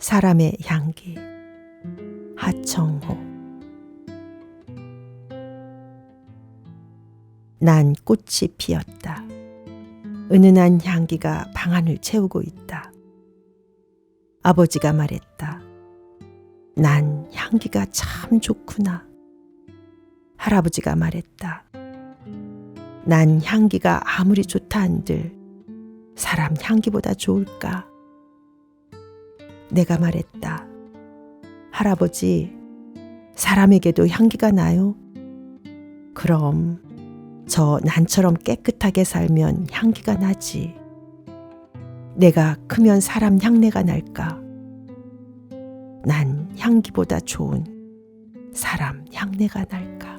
사람의 향기 하청호 난 꽃이 피었다. 은은한 향기가 방안을 채우고 있다. 아버지가 말했다. 난 향기가 참 좋구나. 할아버지가 말했다. 난 향기가 아무리 좋다 한들 사람 향기보다 좋을까? 내가 말했다. 할아버지, 사람에게도 향기가 나요? 그럼 저 난처럼 깨끗하게 살면 향기가 나지. 내가 크면 사람 향내가 날까? 난 향기보다 좋은 사람 향내가 날까?